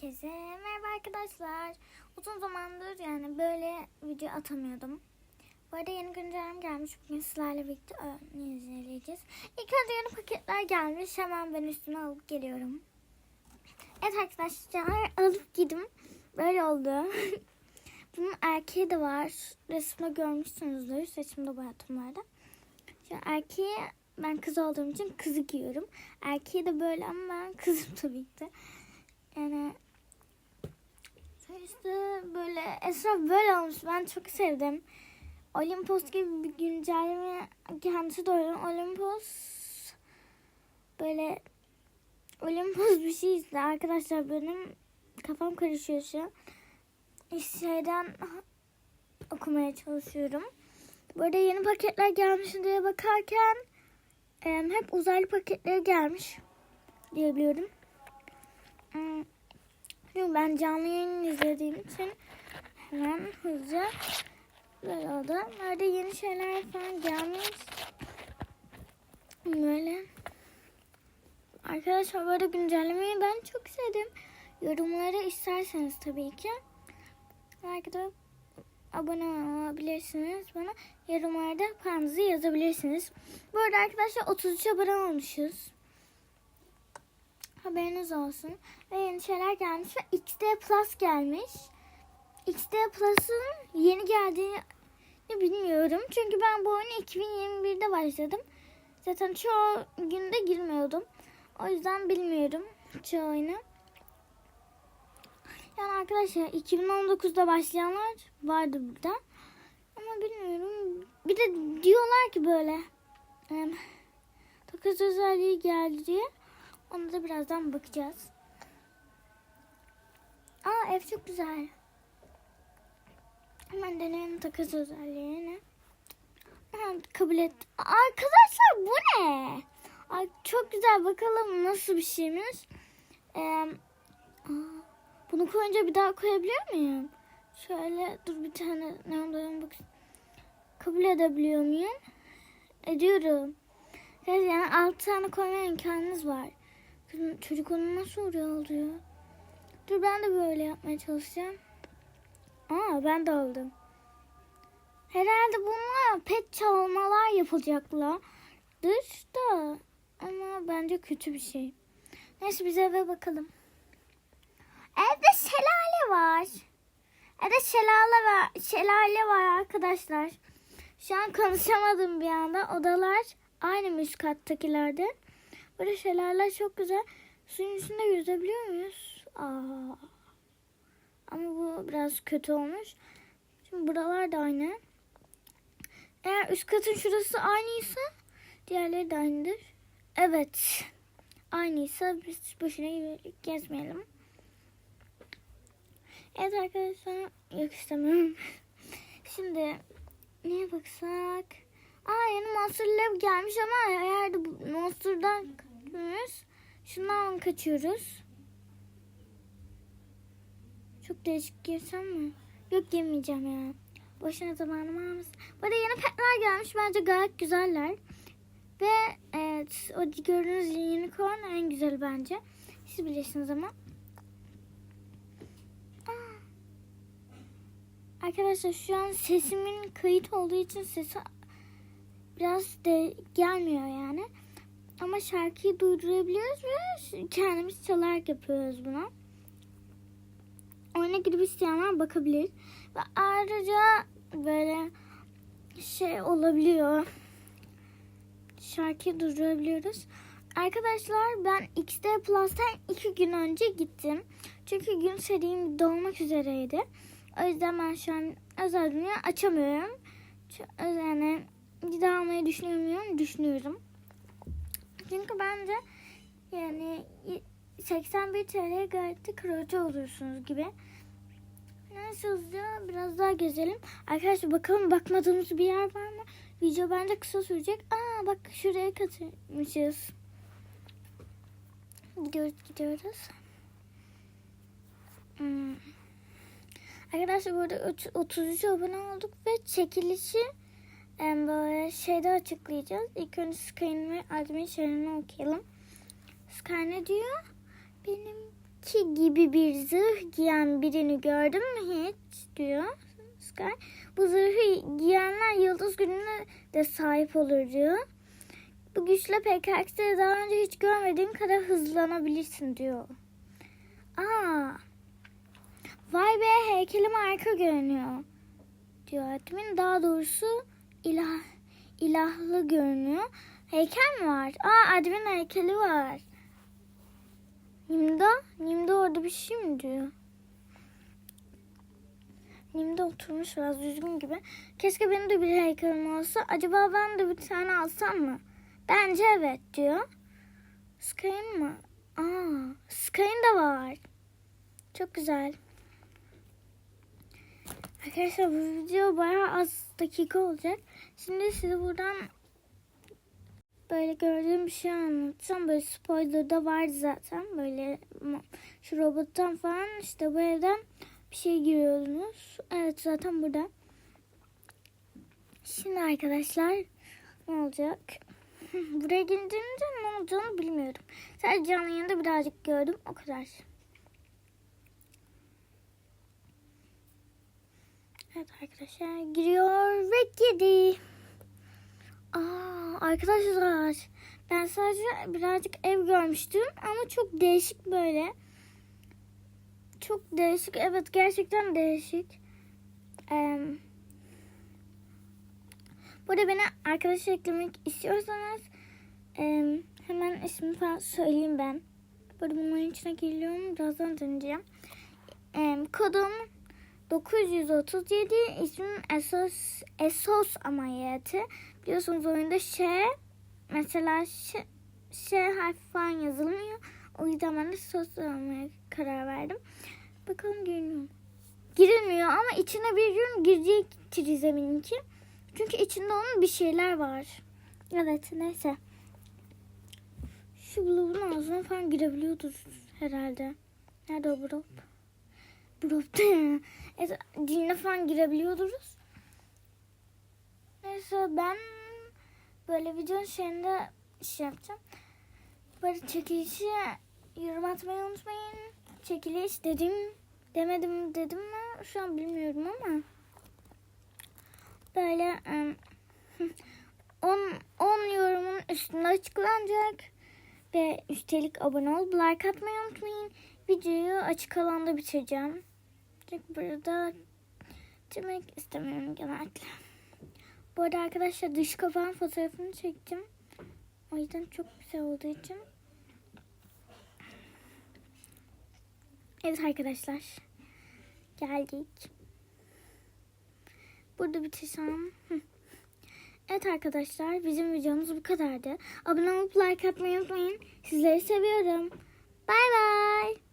Herkese merhaba arkadaşlar. Uzun zamandır yani böyle video atamıyordum. Bu arada yeni güncellem gelmiş. Bugün sizlerle birlikte onu izleyeceğiz. İlk önce yeni paketler gelmiş. Hemen ben üstüne alıp geliyorum. Evet arkadaşlar alıp gidim. Böyle oldu. Bunun erkeği de var. Resimde görmüşsünüzdür. Saçımda boyattım bu arada. Şimdi erkeği ben kız olduğum için kızı giyiyorum. Erkeği de böyle ama ben kızım tabii ki de. Yani işte böyle esraf böyle olmuş. Ben çok sevdim. Olimpos gibi bir güncelleme kendisi de öyle. Olimpos böyle Olimpos bir şey işte arkadaşlar benim kafam karışıyor şu an. Şeyden okumaya çalışıyorum. Arada yeni paketler gelmiş diye bakarken hep uzaylı paketler gelmiş diyebiliyorum. Hmm. Ben canlı yayın izlediğim için hemen hızlıca böyle oldu. Nerede yeni şeyler falan gelmiş. Böyle. Arkadaşlar böyle güncellemeyi ben çok sevdim. Yorumları isterseniz tabii ki. Belki de abone olabilirsiniz bana. Yorumlarda paranızı yazabilirsiniz. Bu arada arkadaşlar 33 abone olmuşuz. Haberiniz olsun. Ve yeni şeyler gelmiş XD Plus gelmiş. XD Plus'ın yeni geldiğini bilmiyorum. Çünkü ben bu oyunu 2021'de başladım. Zaten çoğu günde girmiyordum. O yüzden bilmiyorum çoğu oyunu. Yani arkadaşlar 2019'da başlayanlar vardı burada. Ama bilmiyorum. Bir de diyorlar ki böyle e, takas özelliği geldi diye. Onu da birazdan bakacağız. Aa ev çok güzel. Hemen deneyelim takas özelliğini. Ha, kabul et. Arkadaşlar bu ne? Ay, çok güzel bakalım nasıl bir şeymiş. Ee, aa, bunu koyunca bir daha koyabiliyor muyum? Şöyle dur bir tane ne olduğunu bak. Kabul edebiliyor muyum? Ediyorum. Yani altı tane koyma imkanınız var. Çocuk onu nasıl oraya alıyor? Dur ben de böyle yapmaya çalışacağım. Aa ben de aldım. Herhalde bunlar pet çalmalar yapılacaklar. Dışta. Ama bence kötü bir şey. Neyse biz eve bakalım. Evde şelale var. Evde şelale var. Şelale var arkadaşlar. Şu an konuşamadım bir anda. Odalar aynı üst kattakilerde. Böyle şelaleler çok güzel. Suyun üstünde yüzebiliyor muyuz? Aa. Ama bu biraz kötü olmuş. Şimdi buralar da aynı. Eğer üst katın şurası aynıysa diğerleri de aynıdır. Evet. Aynıysa biz boşuna gezmeyelim. Evet arkadaşlar. Yok istemiyorum. Şimdi neye baksak? Aa yeni Monster Lab gelmiş ama eğer de Monster'dan kaçıyoruz. Şundan kaçıyoruz. Çok değişik girsem mi? Yok yemeyeceğim ya. Boşuna zamanımı almasın. Bu arada yeni petler gelmiş. Bence gayet güzeller. Ve evet o gördüğünüz unicorn en güzel bence. Siz bilirsiniz ama. Aa. Arkadaşlar şu an sesimin kayıt olduğu için sesi biraz de gelmiyor yani. Ama şarkıyı durdurabiliyoruz ve kendimiz çalarak yapıyoruz bunu. Oyuna girip isteyenler bakabilir. Ve ayrıca böyle şey olabiliyor. Şarkıyı durdurabiliyoruz. Arkadaşlar ben XD Plus'tan iki gün önce gittim. Çünkü gün serim dolmak üzereydi. O yüzden ben şu an özel dünya açamıyorum. Yani bir daha almayı düşünüyor? Düşünüyorum. Çünkü bence yani 81 TL gayet de kırıcı olursunuz gibi. Neyse hızlıca biraz daha gezelim. Arkadaşlar bakalım bakmadığımız bir yer var mı? Video bence kısa sürecek. Aa bak şuraya katılmışız. Gidiyoruz gidiyoruz. Hmm. Arkadaşlar burada 33 abone olduk ve çekilişi böyle şeyde açıklayacağız. İlk önce Sky'ın ve admin şeylerini okuyalım. Sky ne diyor? Benim ki gibi bir zırh giyen birini gördün mü hiç diyor Sky. Bu zırhı giyenler yıldız gününe de sahip olur diyor. Bu güçle PKX'de daha önce hiç görmediğin kadar hızlanabilirsin diyor. Aa, vay be heykelim harika görünüyor diyor admin. Daha doğrusu ilah, ilahlı görünüyor. Heykel mi var? Aa admin heykeli var. Nimda? Nimda orada bir şey mi diyor? Nimda oturmuş biraz düzgün gibi. Keşke benim de bir heykelim olsa. Acaba ben de bir tane alsam mı? Bence evet diyor. Sky'ın mı? Aa, Sky'ın da var. Çok güzel. Arkadaşlar bu video bayağı az dakika olacak. Şimdi size buradan böyle gördüğüm bir şey anlatacağım. Böyle spoiler'da vardı zaten. Böyle şu robottan falan işte bu bir şey giriyordunuz. Evet zaten burada. Şimdi arkadaşlar ne olacak? Buraya gidince ne olacağını bilmiyorum. Sadece canlı yanında birazcık gördüm. O kadar. Evet arkadaşlar giriyor ve girdi. Aa, arkadaşlar ben sadece birazcık ev görmüştüm ama çok değişik böyle. Çok değişik. Evet gerçekten değişik. Ee, burada beni arkadaş eklemek istiyorsanız e, hemen ismini falan söyleyeyim ben. Burada bunların içine giriyorum. Birazdan döneceğim. E, kodum 937 ismim Esos, Esos ameliyatı. Biliyorsunuz oyunda şey mesela şey, şey harfi falan yazılmıyor. O yüzden ben de sos almaya karar verdim. Bakalım girmiyor mu? Girilmiyor ama içine bir gün girecektir eminim Çünkü içinde onun bir şeyler var. Evet neyse. Şu bloğun ağzına falan girebiliyordur herhalde. Nerede o blok? Ya. Evet, diline falan girebiliyorduruz. Neyse ben böyle videonun şeyinde şey yapacağım. Böyle çekilişi yorum atmayı unutmayın. Çekiliş dedim demedim dedim mi şu an bilmiyorum ama böyle 10 10 yorumun üstünde açıklanacak ve üstelik abone ol, like atmayı unutmayın. Videoyu açık alanda bitireceğim. Çünkü burada bitirmek istemiyorum genellikle. Bu arada arkadaşlar dış kapağın fotoğrafını çektim. O yüzden çok güzel olduğu için. Evet arkadaşlar. Geldik. Burada bitirsem. Evet arkadaşlar bizim videomuz bu kadardı. Abone olup like atmayı unutmayın. Sizleri seviyorum. Bay bay.